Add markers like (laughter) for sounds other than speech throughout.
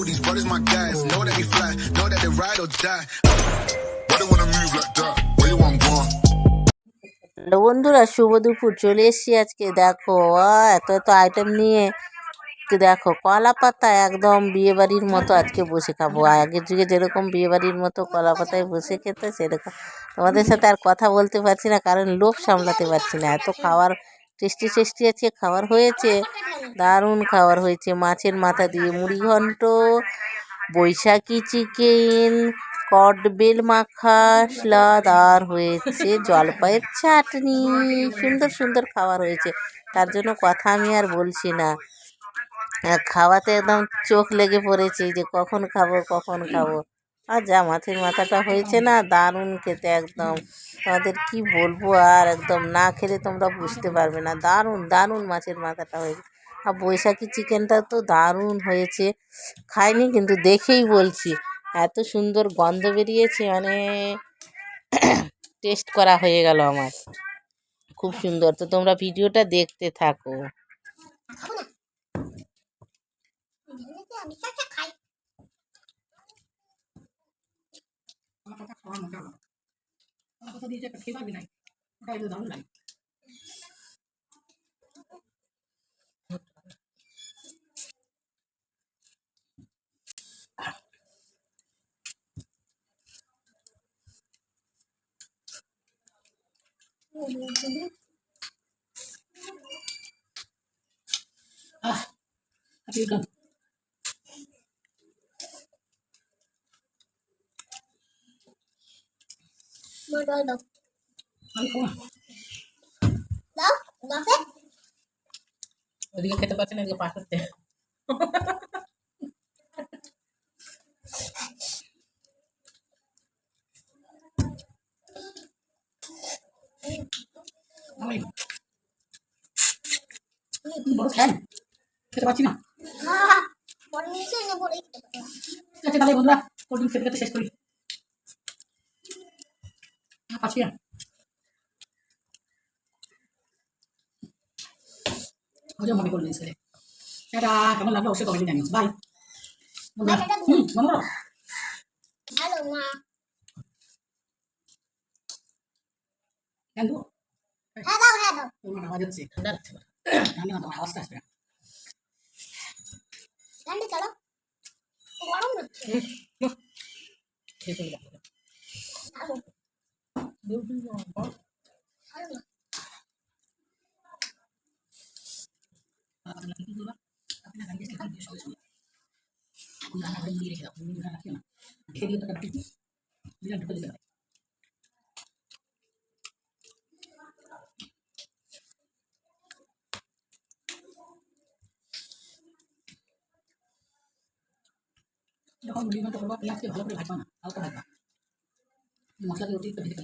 know these brothers my guys. Know that we fly, know that they ride or die. Why they wanna move like that? Where you want go? Hello বন্ধুরা শুভ দুপুর চলে এসেছি আজকে দেখো এত এত আইটেম নিয়ে দেখো কলা পাতা একদম বিয়ে বাড়ির মতো আজকে বসে খাব আগের যুগে যেরকম বিয়ে বাড়ির মতো কলা পাতায় বসে খেতে সেরকম তোমাদের সাথে আর কথা বলতে পারছি না কারণ লোভ সামলাতে পারছি না এত খাওয়ার টেস্টি টেস্টি আজকে খাবার হয়েছে। দারুণ খাবার হয়েছে। মাছের মাথা দিয়ে মুড়ি ঘন্ট, বৈশাখী চিকেন, কটবেল মাখা, স্লাদ, আর হয়েছে জলপাইয়ের চাটনি। সুন্দর সুন্দর খাবার হয়েছে। তার জন্য কথা আমি আর বলছি না। খাওয়াতে একদম চোখ লেগে পড়েছে যে কখন খাব কখন খাব। আর যা মাছের মাথাটা হয়েছে না, দারুণ খেতে একদম। তোমাদের কি বলব আর একদম, না খেলে তোমরা বুঝতে পারবে না। দারুণ দারুণ মাছের মাথাটা হয়েছে। আর বৈশাখী চিকেনটা তো দারুণ হয়েছে। খাইনি কিন্তু দেখেই বলছি, এত সুন্দর গন্ধ বেরিয়েছে মানে (coughs) টেস্ট করা হয়ে গেল আমার। খুব সুন্দর। তো তোমরা ভিডিওটা দেখতে থাকো। কথা দিয়ে একটা খেয়ে পারবি নাই ওটা একটু দারুণ লাগে আহ না ওদিকে খেতে পারছে না এদিকে পাশ করতে আমি বড় ফ্যান খেতে পারছি না। ঠিক আছে তাহলে বন্ধুরা কোল্ড খেতে শেষ করি। আর পাচ্ছি না হজম মনে করলেন ছেলে। এটা কেমন লাগল? অবশ্যই কমেন্টে জানিও। বাই হুম বন্ধুরা। কেন? দেবো তোমার আওয়াজ হচ্ছে। ঠান্ডা লাগছে ঠান্ডা না তোমার আওয়াজটা আসবে না। খেয়ে চলে। যাবে করে রাখিও না খেয়ে দিয়ে টাকা যখন মুড়ি ঘন্টা করবা পেঁয়াজকে ভালো করে ভাজবা না হালকা ভাজবা মশলা দিয়ে অতিরিক্ত ভেজে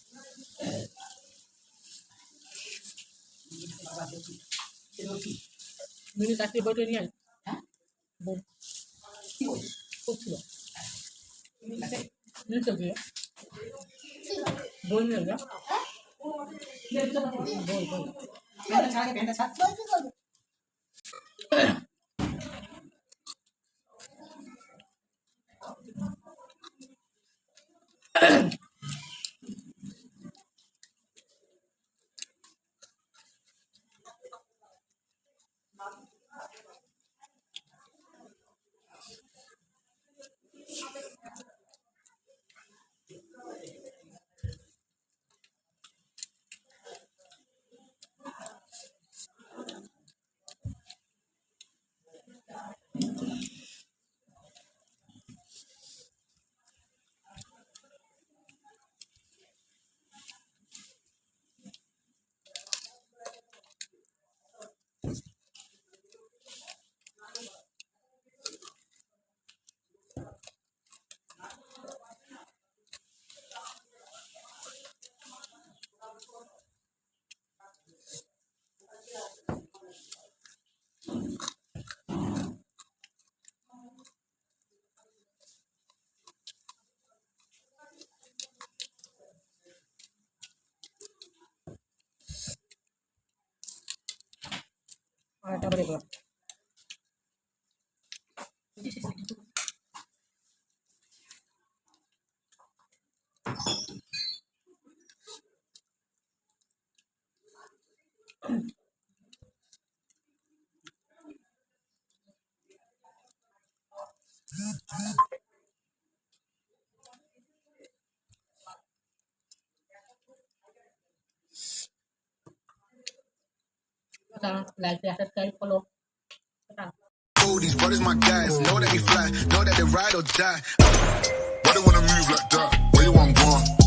হবে বাবা দেখছি সেগুলো কি মিনি চাকরি বইটা নিয়ে হ্যাঁ? বই কি বলি করছিল কাছে বই নিয়ে বই বই డబల్ ఇవ్వాలి Thank you. All. These brothers my guys, know that we fly, know that they ride or die. Why they wanna move like that? Where you want going?